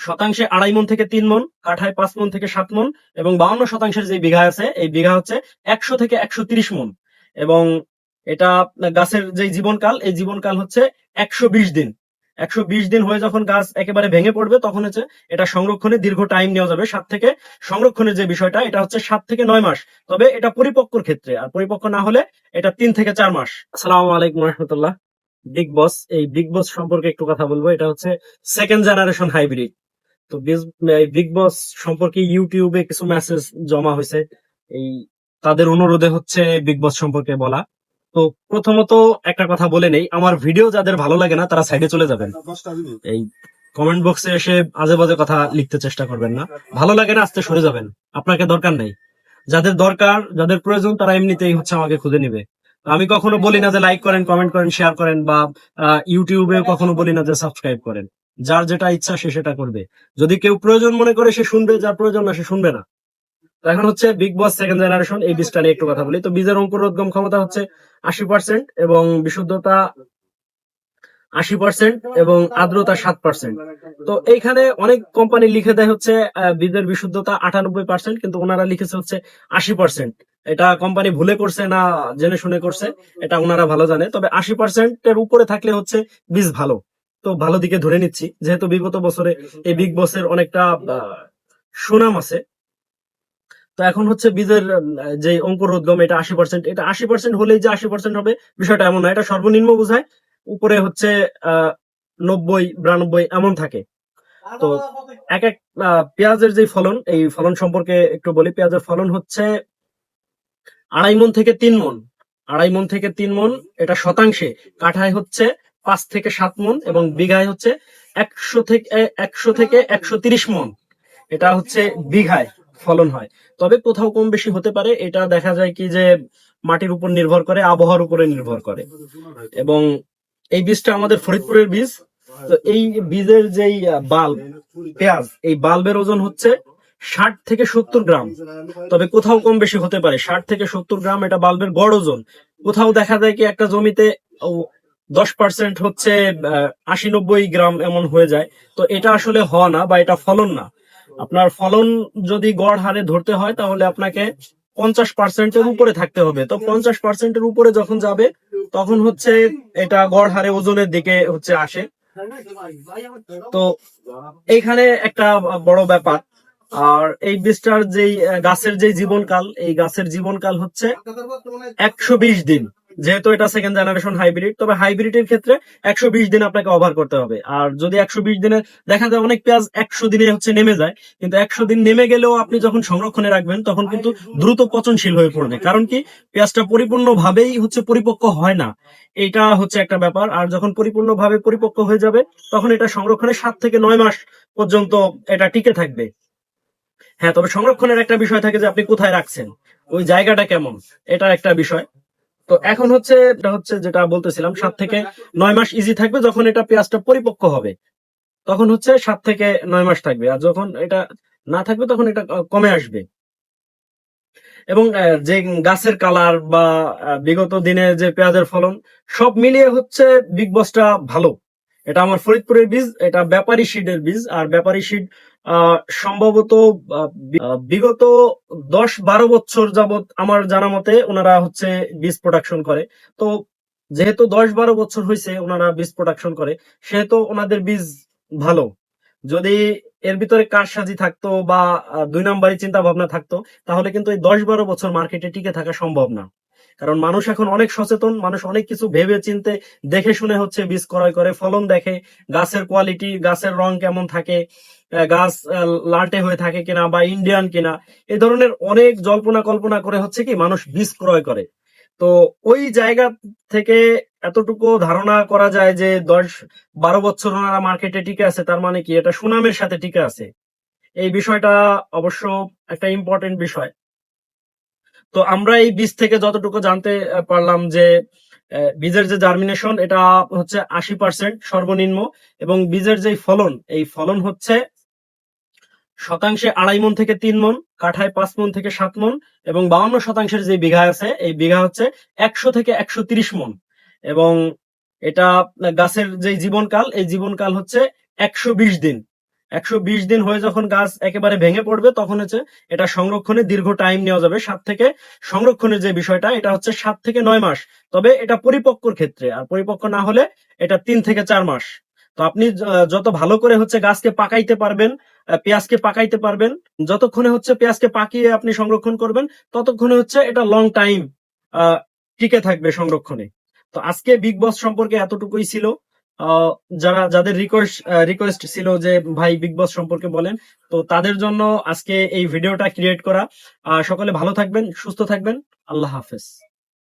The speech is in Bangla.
শতাংশে আড়াই মন থেকে তিন মন, কাঠায় পাঁচ মন থেকে সাত মন এবং বাউন্ন শতাংশের যে বিঘা আছে, এই বিঘা হচ্ছে একশো থেকে একশো তিরিশ মন। এবং এটা গাছের যে জীবনকাল, এই জীবনকাল হচ্ছে একশো বিশ দিন। একশো বিশ দিন হয়ে যখন গাছ একেবারে ভেঙে পড়বে, তখন হচ্ছে এটা সংরক্ষণে দীর্ঘ টাইম নেওয়া যাবে। সাত থেকে সংরক্ষণের যে বিষয়টা, এটা হচ্ছে সাত থেকে নয় মাস। তবে এটা পরিপক্কর ক্ষেত্রে, আর পরিপক্ক না হলে এটা তিন থেকে চার মাস। আসসালামু আলাইকুম রহমতুল্লাহ। বিগ বস এই বিগ বস সম্পর্কে একটু কথা বলব। এটা হচ্ছে সেকেন্ড জেনারেশন হাইব্রিড তো বিগ বস সম্পর্কে ইউটিউবে কিছু মেসেজ জমা হয়েছে। এই তাদের অনুরোধে হচ্ছে বিগ বস সম্পর্কে বলা। তো প্রথমত একটা কথা বলে নেই, আমার ভিডিও যাদের ভালো লাগে না, তারা সাইডে চলে যাবেন। এই কমেন্ট বক্সে এসে আজে বাজে কথা লিখতে চেষ্টা করবেন না। ভালো লাগে না, আস্তে সরে যাবেন। আপনাকে দরকার নেই। যাদের দরকার, যাদের প্রয়োজন, তারা এমনিতেই হচ্ছে আমাকে খুঁজে নিবে। আমি কখনো বলি না যে লাইক করেন কমেন্ট করেন শেয়ার করেন বা ইউটিউবে কখনো বলি না যে সাবস্ক্রাইব করেন। যার যেটা ইচ্ছা সে সেটা করবে। যদি কেউ প্রয়োজন মনে করে সে শুনবে, যার প্রয়োজন না সে শুনবে না। এখন হচ্ছে বিগ বস সেকেন্ড জেনারেশন এই বীজটা নিয়ে একটু কথা বলি। তো বীজের অঙ্কুরোদ্গম ক্ষমতা হচ্ছে আশি পার্সেন্ট এবং বিশুদ্ধতা আশি পার্সেন্ট এবং আর্দ্রতা সাত পার্সেন্ট তো এইখানে অনেক কোম্পানি লিখে দেয় হচ্ছে বীজের বিশুদ্ধতা আটানব্বই পার্সেন্ট কিন্তু ওনারা লিখেছে হচ্ছে আশি পার্সেন্ট এটা কোম্পানি ভুলে করছে না, জেনে শুনে করছে, এটা ওনারা ভালো জানে। তবে আশি পার্সেন্টের উপরে থাকলে হচ্ছে বীজ ভালো। তো ভালো দিকে ধরে নিচ্ছি। যেহেতু বিগত বছরে এই বিগ বসের অনেকটা সুনাম আছে। তো এখন হচ্ছে বীজের যে অঙ্কুর উদ্গম, এটা আশি পার্সেন্ট এটা আশি পার্সেন্ট হলেই যে আশি পার্সেন্ট হবে, বিষয়টা এমন না। এটা সর্বনিম্ন বোঝায়, উপরে হচ্ছে, আহ, নব্বই, বিরানব্বই, এমন থাকে। তো এক এক পেঁয়াজের যে ফলন, এই ফলন সম্পর্কে একটু বলি। পেঁয়াজের ফলন হচ্ছে আড়াই মন থেকে তিন মন। আড়াই মন থেকে তিন মন, এটা শতাংশে। কাঠায় হচ্ছে পাঁচ থেকে সাত মন এবং বিঘায় হচ্ছে একশো থেকে একশো থেকে একশো তিরিশ মন। এটা হচ্ছে বিঘায় ফলন হয়। তবে কোথাও কম বেশি হতে পারে, এটা দেখা যায় কি যে মাটির উপর নির্ভর করে, আবহাওয়ার উপরে নির্ভর করে। এবং এই বীজটা আমাদের ফরিদপুরের বীজ। তো এই বীজের যেই বাল্ব পেঁয়াজ, এই বাল্বের ওজন হচ্ছে ষাট থেকে সত্তর গ্রাম। তবে কোথাও কম বেশি হতে পারে, ষাট থেকে সত্তর গ্রাম এটা বাল্বের গড় ওজন। কোথাও দেখা যায় কি একটা জমিতে দশ পার্সেন্ট হচ্ছে আশি নব্বই গ্রাম এমন হয়ে যায়। তো এটা আসলে হওয়া না বা এটা ফলন না। আপনার ফলন যদি গড় হারে ধরতে হয়, তাহলে আপনাকে পঞ্চাশ পার্সেন্টের উপরে থাকতে হবে। তো পঞ্চাশ পার্সেন্টের উপরে যখন যাবে, তখন হচ্ছে এটা গড় হারে ওজনের দিকে হচ্ছে আসে। তো এইখানে একটা বড় ব্যাপার। আর এই বীজটার যেই গাছের যে জীবনকাল, এই গাছের জীবনকাল হচ্ছে একশো বিশ দিন। যেহেতু এটা সেকেন্ড জেনারেশন হাইব্রিড তবে হাইব্রিডের ক্ষেত্রে একশো বিশ দিন আপনাকে ওভার করতে হবে। আর যদি একশো বিশ দিনে দেখা যায় অনেক পেঁয়াজ একশো দিনে হচ্ছে নেমে যায়, কিন্তু একশো দিন নেমে গেলেও আপনি যখন সংরক্ষণে রাখবেন, তখন কিন্তু দ্রুত পচনশীল হয়ে পড়বে। কারণ কি? পেঁয়াজটা পরিপূর্ণ ভাবেই হচ্ছে পরিপক্ক হয় না। এটা হচ্ছে একটা ব্যাপার। আর যখন পরিপূর্ণ ভাবে পরিপক্ক হয়ে যাবে, তখন এটা সংরক্ষণে সাত থেকে নয় মাস পর্যন্ত এটা টিকে থাকবে। হ্যাঁ তবে সংরক্ষণের একটা বিষয় থাকে যে আপনি কোথায় রাখছেন? ওই জায়গাটা কেমন? এটা একটা বিষয়। তো এখন হচ্ছে এটা হচ্ছে যেটা বলতেছিলাম, সাত থেকে নয় মাস ইজি থাকবে যখন এটা পেঁয়াজটা পরিপক্ক হবে। তখন হচ্ছে সাত থেকে নয় মাস থাকবে আর যখন এটা না থাকবে তখন এটা কমে আসবে। এবং যে গাছের কালার বা বিগত দিনে যে পেঁয়াজের ফলন সব মিলিয়ে হচ্ছে বিগ বসটা ভালো। এটা আমার ফরিদপুরের বীজ, এটা ব্যাপারী সিডের বীজ, আর ব্যাপারী সিড সম্ভবত বিগত দশ বারো বছর যাবত আমার জানা মতে ওনারা হচ্ছে বীজ প্রোডাকশন করে। তো যেহেতু দশ বারো বছর হয়েছে ওনারা বীজ প্রোডাকশন করে, সেহেতু ওনাদের বীজ ভালো। যদি এর ভিতরে কারসাজি থাকতো বা দুই নম্বরই চিন্তা ভাবনা থাকতো, তাহলে কিন্তু এই দশ বারো বছর মার্কেটে টিকে থাকা সম্ভব না। কারণ মানুষ এখন অনেক সচেতন, মানুষ অনেক কিছু ভেবে চিনতে দেখে শুনে হচ্ছে বীজ ক্রয় করে, ফলন দেখে, গাছের কোয়ালিটি গাছের রং কেমন থাকে গাছ লালটে হয়ে থাকে কিনা বা ইন্ডিয়ান কিনা এই ধরনের অনেক জল্পনা কল্পনা করে হচ্ছে কি মানুষ বীজ ক্রয় করে। তো ওই জায়গা থেকে এতটুকু ধারণা করা যায় যে দশ বারো বছর ওনারা মার্কেটে টিকে আছে, তার মানে কি এটা সুনামের সাথে টিকে আছে। এই বিষয়টা অবশ্য একটা ইম্পর্টেন্ট বিষয়। তো আমরা এই বীজ থেকে যতটুকু জানতে পারলাম যে বীজের যে জার্মিনেশন এটা হচ্ছে আশি পার্সেন্ট সর্বনিম্ন এবং বীজের যে ফলন, এই ফলন হচ্ছে শতাংশে আড়াই মন থেকে তিন মন, কাঠায় পাঁচ মন থেকে সাত মন এবং বাউন্ন শতাংশের যে বিঘা আছে, এই বিঘা হচ্ছে একশো থেকে একশো তিরিশ মন এবং এটা গাছের যে জীবনকাল, এই জীবনকাল হচ্ছে একশো বিশ দিন। একশো বিশ দিন হয়ে যখন গাছ একেবারে ভেঙে পড়বে, তখন হচ্ছে এটা সংরক্ষণে দীর্ঘ টাইম নেওয়া যাবে। সাত থেকে সংরক্ষণের যে বিষয়টা, এটা হচ্ছে সাত থেকে নয় মাস। তবে এটা পরিপক্কর ক্ষেত্রে, আর পরিপক্ক না হলে এটা তিন থেকে চার মাস। তো আপনি যত ভালো করে হচ্ছে গাছকে পাকাইতে পারবেন পেঁয়াজকে পাকাইতে পারবেন, যতক্ষণে হচ্ছে পেঁয়াজকে পাকিয়ে আপনি সংরক্ষণ করবেন, ততক্ষণে হচ্ছে এটা লং টাইম টিকে থাকবে সংরক্ষণে। তো আজকে বিগ বস সম্পর্কে এতটুকুই ছিল। যারা, যাদের রিকোয়েস্ট রিকোয়েস্ট ছিল যে ভাই বিগ বস সম্পর্কে বলেন, তো তাদের জন্য আজকে এই ভিডিওটা ক্রিয়েট করা। সকলে ভালো থাকবেন, সুস্থ থাকবেন। আল্লাহ হাফেজ।